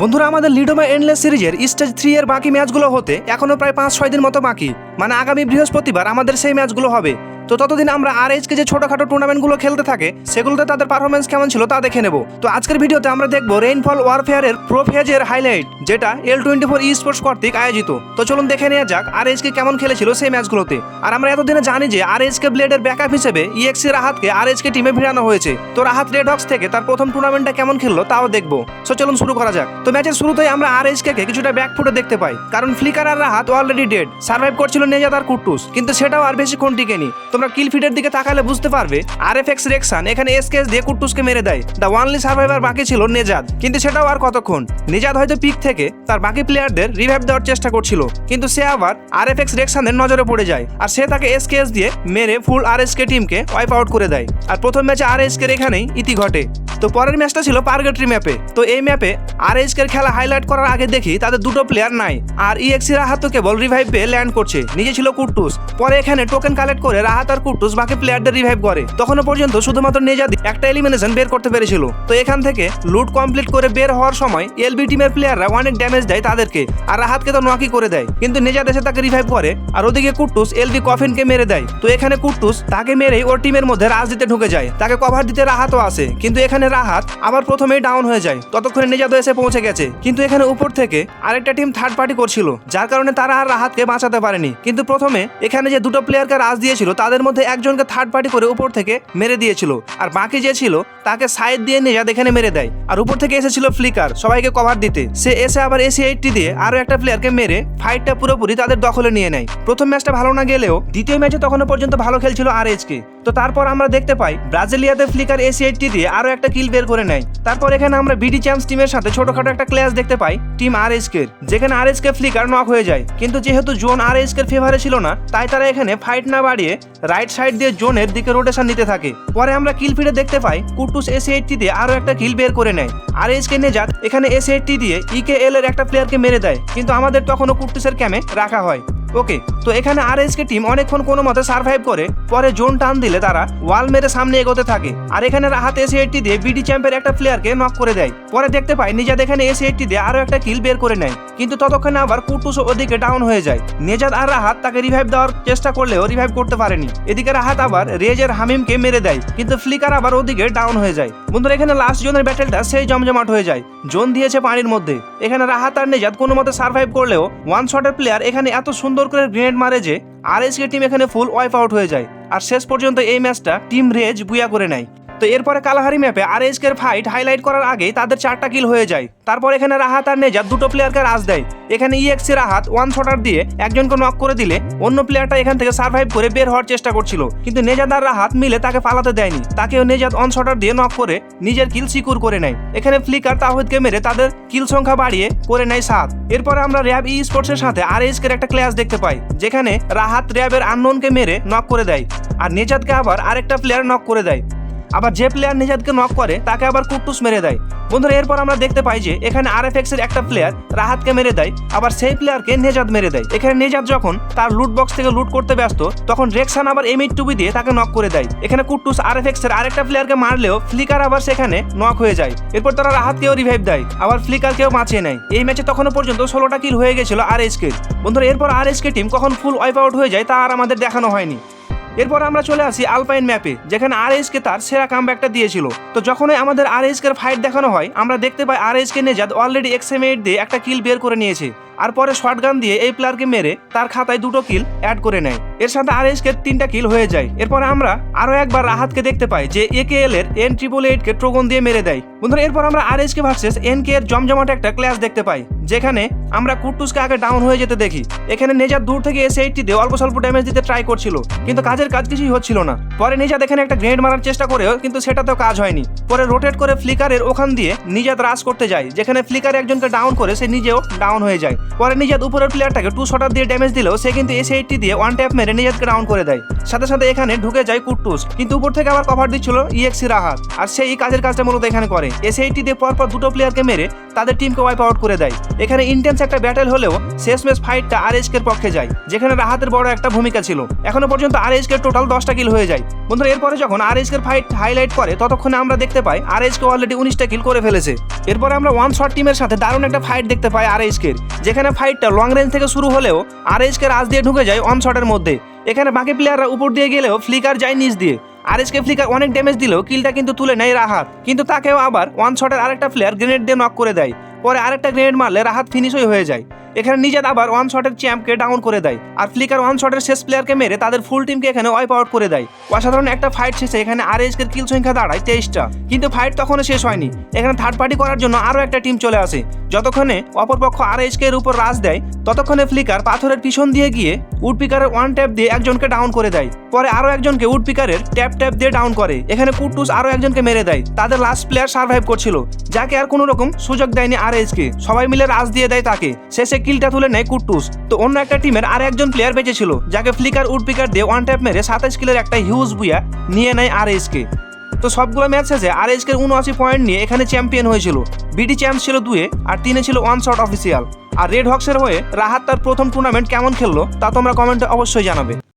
বন্ধুরা, আমাদের লিডোমা এন্ডলেস সিরিজের স্টেজ থ্রি এর বাকি ম্যাচগুলো হতে এখনও প্রায় পাঁচ, ছয় দিন মতো বাকি। মানে আগামী বৃহস্পতিবার আমাদের সেই ম্যাচগুলো হবে। তো ততদিন আমরা আর এইচকে যে ছোটখাটো টুর্নামেন্টগুলো খেলতে থাকে, সেগুলোতে তাদের পারফরমেন্স কেমন ছিল তা দেখে নেব। তো আজকের ভিডিওতে আমরা দেখব রেইনফল ওয়ারফেয়ারের প্রো ফেজের হাইলাইট যেটা এল টোয়েন্টি ফোর স্পোর্টস কর্তৃক আয়োজিত। তো চলুন দেখে নেওয়া যাক আর এইচকে কেমন খেলেছিল সেই ম্যাচগুলোতে। আর আমরা এতদিনে জানি যে আর এইচকে ব্লেডের ব্যাকআপ হিসেবে ইএক্সি রাহাতকে আর এইচকে টিমে ফিরানো হয়েছে। তো রাহাত রেড হক্স থেকে তার প্রথম টুর্নামেন্টটা কেমন খেললো তাও দেখব। সো চলুন শুরু করা যাক। তো ম্যাচের শুরুতেই আমরা আর কে কিছুটা ব্যাক ফুটে দেখতে পাই। কারণ ফ্লিকার আর রাহাত অলরেডি ডেড সার্ভাইভ করছিল নেজাদ আর কুট্টুস কিন্তু সেটাও আর বেশিক্ষণ টিকেনি। তোমরা কিল ফিডের দিকে তাকালে বুঝতে পারবে আর এফ এক্স রেক্সান এখানে এসকেএস দিয়ে কুট্টুসকে মেরে দেয়। দ্য ওয়ানলি সার্ভাইভার বাকি ছিল নেজাদ কিন্তু সেটাও আর কতক্ষণ? নেজাদ হয়তো পিক থেকে। তার বাকি প্লেয়ারদের রিভাইভ দেওয়ার চেষ্টা করছিল। কিন্তু সে আবার আর এফ এক্স রেক্সানের নজরে পড়ে যায় আর সে তাকে এস দিয়ে মেরে ফুল আর এস কে টিমকে ওয়াইপ আউট করে দেয়। আর প্রথম ম্যাচে আর এস কের এখানেই ইতি ঘটে। তো পরের ম্যাচটা ছিল পার্গেটরি ম্যাপে। তো এই ম্যাপে আর এইচ কের খেলা হাইলাইট করার আগে দেখি তাদের দুটো প্লেয়ার নাই, আর ইএক্সি রাহাত তো কেবল রিভাইভ পেয়ে ল্যান্ড করছে। নিজে ছিল কুট্টুস পরে এখানে টোকেন কালেক্ট করে রাহাত আর কুট্টুস বাকি প্লেয়ারদের রিভাইভ করে। তখনও পর্যন্ত শুধুমাত্র নেজাদি একটা এলিমিনেশন বের করতে পেরেছিল। তো এখান থেকে লুট কমপ্লিট করে বের হওয়ার সময় এলবি টিমের প্লেয়াররা অনেক ড্যামেজ দেয় তাদেরকে, আর রাহাতকে তো নকি করে দেয়। কিন্তু নেজাদ এসে তাকে রিভাইভ করে, আর ওদিকে কুট্টুস এলবি কফিনকে মেরে দেয়। তো এখানে কুট্টুস তাকে মেরেই ওর টিমের মধ্যে রাজ দিতে ঢুকে যায়। তাকে কভার দিতে রাহাতও আসে। কিন্তু এখানে রাহাত আবার প্রথমেই ডাউন হয়ে যায়। ততক্ষণে নেজাদ এসে পৌঁছে গেছে। কিন্তু এখানে উপর থেকে আরেকটা টিম থার্ড পার্টি করছিল, যার কারণে তারা আর রাহাতকে বাঁচাতে পারেনি। কিন্তু প্রথমে এখানে যে দুটো প্লেয়ারকে রাজ দিয়েছিল, তাদের মধ্যে একজনকে থার্ড পার্টি করে উপর থেকে মেরে দিয়েছিল। আর বাকি যে ছিল, তাকে সাইড দিয়ে নেজাদ এখানে মেরে দেয়। আর উপর থেকে এসেছিল ফ্লিকার সবাইকে কভার দিতে। সে এসে আবার এসি এইটটি দিয়ে আরও একটা প্লেয়ারকে মেরে ফাইটটা পুরোপুরি তাদের দখলে নিয়ে নেয়। প্রথম ম্যাচটা ভালো না গেলেও দ্বিতীয় ম্যাচে তখনও পর্যন্ত ভালো খেলছিল আর এইচকে তো তারপর আমরা দেখতে পাই, ব্রাজিলিয়াতে ফ্লিকার এসি দিয়ে আরও একটা কিল বের করে নেয়। তারপর এখানে আমরা বিডি চ্যাম্পস টিমের সাথে ছোটখাটো একটা ক্লাস দেখতে পাই টিম আর কে যেখানে আর কে ফ্লিকার নক হয়ে যায়। কিন্তু যেহেতু জোন আর কে ফেভারে ছিল না, তাই তারা এখানে ফাইট না বাড়িয়ে রাইট সাইড দিয়ে জোনের দিকে রোটেশন নিতে থাকে। পরে আমরা কিল ফিরে দেখতে পাই, কুটুস এসি দিয়ে আরও একটা কিল বের করে নেয়। আর কে নেজাত এখানে এসি এইটটি দিয়ে ইকে এল এর একটা প্লেয়ারকে মেরে দেয়। কিন্তু আমাদের তখনও কুটুসের ক্যামে রাখা হয়। ওকে, তো এখানে আর কে টিম অনেকক্ষণ কোনো মতে সার্ভাইভ করে, পরে জোন টান দিলে তারা ওয়াল মেরে সামনে এগোতে থাকে। আর এখানে রাহাত এসি এইটটি দিয়ে বিডি চ্যাম্পের একটা প্লেয়ারকে নক করে দেয়। পরে দেখতে পাই নিজেদ এখানে এসি এইটটি দিয়ে আরও একটা কিল বের করে নেয়। কিন্তু ততক্ষণে আবার কুটুস ওদিকে ডাউন হয়ে যায়। নেজাদ আর রাহাত তাকে রিভাইভ দেওয়ার চেষ্টা করলেও রিভাইভ করতে পারেনি। এদিকে রাহাত আবার রেজের হামিমকে মেরে দেয়, কিন্তু ফ্লিকার আবার ওদিকে ডাউন হয়ে যায়। বন্ধুরা, এখানে লাস্ট জোনের ব্যাটেলটা সেই জমজমাট হয়ে যায়। জোন দিয়েছে পানির মধ্যে। এখানে রাহাত আর নেজাদ কোনো মতে সার্ভাইভ করলেও ওয়ান শটের প্লেয়ার এখানে এত সুন্দর করে গ্রেনেড মারে যে, আর এসকে টিম এখানে ফুল ওয়াইপ আউট হয়ে যায়। আর শেষ পর্যন্ত এই ম্যাচটা টিম রেজ বুয়া করে নেয়। তো এরপরে কালাহারি ম্যাপে আর এসকের ফাইট হাইলাইট করার আগেই তাদের চারটা কিল হয়ে যায়। তারপর এখানে রাহাত আর নেজাদ দুটো প্লেয়ারকে রাজ দেয়। এখানে ইএক্সি রাহাত ওয়ান শটার দিয়ে একজনকে নক করে দিলে অন্য প্লেয়ারটা এখান থেকে সার্ভাইভ করে বের হওয়ার চেষ্টা করছিল। কিন্তু নেজাদ আর রাহাত মিলে তাকে পালাতে দেয়নি। তাকেও নেজাদ অন শটার দিয়ে নক করে নিজের কিল সিকিউর করে নেয়। এখানে ফ্লিকার তাহিদকে মেরে তাদের কিল সংখ্যা বাড়িয়ে করে নেয় সাত। এরপরে আমরা র্যাব ই স্পোর্টসের সাথে আর এসকের একটা ক্লাস দেখতে পাই, যেখানে রাহাত র্যাবের আননোনকে মেরে নক করে দেয়। আর নেজাদকে আবার আরেকটা প্লেয়ার নক করে দেয়। আবার যে প্লেয়ার নিজাদকে নক করে, তাকে আবার কুটুস মেরে দেয়। বন্ধুরা, এরপর আমরা দেখতে পাই যে, এখানে আর এফ এর একটা প্লেয়ার রাহাতকে মেরে দেয়, আবার সেই প্লেয়ারকে নেজাদ মেরে দেয়। এখানে নেজাদ যখন তার লুট বক্স থেকে লুট করতে ব্যস্ত, তখন রেক্সান আবার এম এইট টুবি দিয়ে তাকে নক করে দেয়। এখানে কুটুস আর এফ এর আরেকটা প্লেয়ারকে মারলেও ফ্লিকার আবার সেখানে নক হয়ে যায়। এরপর তারা রাহাতকেও রিভাইভ দেয়, আবার ফ্লিকারকেও বাঁচিয়ে নেয়। এই ম্যাচে তখনও পর্যন্ত ষোলোটা কিল হয়ে গেছিল আর এসকে বন্ধুরা, এরপর আর এসকে টিম কখন ফুল ওয়াইপ আউট হয়ে যায় তা আর আমাদের দেখানো হয়নি। এরপর আমরা চলে আসি আলপাইন ম্যাপে, যেখানে আর কে তার সেরা কামব্যাকটা দিয়েছিল। তো যখনই আমাদের আর এর ফাইট দেখানো হয়, আমরা দেখতে পাই আর কে নেজাদ অলরেডি এক্সএম এইট দিয়ে একটা কিল বের করে নিয়েছে, আর পরে শর্টগান দিয়ে এই প্লেয়ারকে মেরে তার খাতায় দুটো কিল অ্যাড করে নেয়। এর সাথে আর কে তিনটা কিল হয়ে যায়। এরপরে আমরা আরও একবার রাহাতকে দেখতে পাই, যে এ কে এল এর এন ট্রিপল এইট কে ট্রোগন দিয়ে মেরে দেয়। বন্ধুরা, এরপর আমরা আর কে ভার্সেস এন কে এর জমজমাট একটা ক্লাস দেখতে পাই, যেখানে আমরা কুটুসকে আগে ডাউন হয়ে যেতে দেখি। এখানে নেজার দূর থেকে এসে দিয়ে অল্প স্বল্প ড্যামেজ দিতে ট্রাই করছিল। কিন্তু কাজের কাজ কিছুই হচ্ছিল না। পরে নিজাদ এখানে একটা গ্রেড মারার চেষ্টা করেও কিন্তু সেটাতেও কাজ হয়নি। পরে রোটেট করে ফ্লিকারের ওখান দিয়ে নিজাদ রাস করতে যায়। যেখানে ফ্লিকার একজনকে ডাউন করে সে নিজেও ডাউন হয়ে যায়। পরে নিজাদ উপরের প্লেয়ারটাকে টু শটার দিয়ে ড্যামেজ দিলেও সে কিন্তু এসে এইটটি দিয়ে ওয়ান ট্যাপ মেরে নিজাদকে ডাউন করে দেয়। সাথে সাথে এখানে ঢুকে যায় কুট্টুস কিন্তু উপর থেকে আবার কভার দিচ্ছিল ইএক্সি রাহাত। আর সেই কাজের কাজটা মূলত এখানে করে। এসে এইটটি দিয়ে পরপর দুটো প্লেয়ারকে মেরে তাদের টিমকে ওয়াইপ আউট করে দেয়। এখানে ইন্টেন্স একটা ব্যাটেল হলেও শেষমেশ ফাইটটা আর এর পক্ষে যায়, যেখানে রাহাতের বড় একটা ভূমিকা ছিল। এখনও পর্যন্ত আর এর টোটাল দশটা কিল হয়ে যায়। বন্ধুরা, এরপরে যখন আর এর ফাইট হাইলাইট করে, ততক্ষণে আমরা দেখতে পাই আর কে অলরেডি উনিশটা কিল করে ফেলেছে। এরপরে আমরা ওয়ান শট টিমের সাথে দারুণ একটা ফাইট দেখতে পাই আর কে যেখানে ফাইটটা লং রেঞ্জ থেকে শুরু হলেও আর কে রাজ দিয়ে ঢুকে যায় ওয়ান শটের মধ্যে। এখানে বাকি প্লেয়াররা উপর দিয়ে গেলেও ফ্লিকার যায় নিচ দিয়ে। আর এসকে ফ্লিকার অনেক ড্যামেজ দিলেও কিলটা কিন্তু তুলে নেয় রাহাত। কিন্তু তাকেও আবার ওয়ান শটের আরেকটা প্লেয়ার গ্রেনেড দিয়ে নক করে দেয়। পরে আরেকটা গ্রেনেড মারলে রাহাত ফিনিশই হয়ে যায়। এখানে নিজের আবার ওয়ান শটের চ্যাম্পকে ডাউন করে দেয় আর ফ্লিকার ওয়ান শটের শেষ প্লেয়ারকে মেরে তাদের ফুল টিমকে এখানে ওয়াইপ আউট করে দেয়। অসাধারণ একটা ফাইট শেষে এখানে আর এসকের কিল সংখ্যা দাঁড়ায় তেইশটা। কিন্তু ফাইট তখনও শেষ হয়নি। এখানে থার্ড পার্টি করার জন্য আরও একটা টিম চলে আসে। যতক্ষণে অপরপক্ষ আর এর উপর রাজ দেয়, ততক্ষণে ফ্লিকার পাথরের পিছন দিয়ে গিয়ে উড পিকারের ওয়ান ট্যাপ দিয়ে একজনকে ডাউন করে দেয়। পরে আরও একজনকে উড পিকারের ট্যাপ ট্যাপ দিয়ে ডাউন করে। এখানে কুটুস আরও একজনকে মেরে দেয়। তাদের লাস্ট প্লেয়ার সার্ভাইভ করছিল, যাকে আর কোনো রকম সুযোগ দেয়নি আর কে সবাই মিলে রাজ দিয়ে দেয় তাকে। শেষে কিলটা তুলে নেয় কুটুস তো অন্য একটা টিমের আর একজন প্লেয়ার বেঁচে ছিল, যাকে ফ্লিকার উড পিকার দিয়ে ওয়ান ট্যাপ মেরে সাতাশ কিলের একটা হিউজ বুয়া নিয়ে নেয় আর কে তো সবগুলো ম্যাচ শেষে আর এসকে উনআশি পয়েন্ট নিয়ে এখানে চ্যাম্পিয়ন হয়েছিল। বিডি চ্যাম্পস ছিল দুয়ে আর তিনে ছিল ওয়ান শট অফিসিয়াল আর রেড হক্সের হয়ে রাহাত তার প্রথম টুর্নামেন্ট কেমন খেললো তা তোমরা কমেন্টে অবশ্যই জানাবে।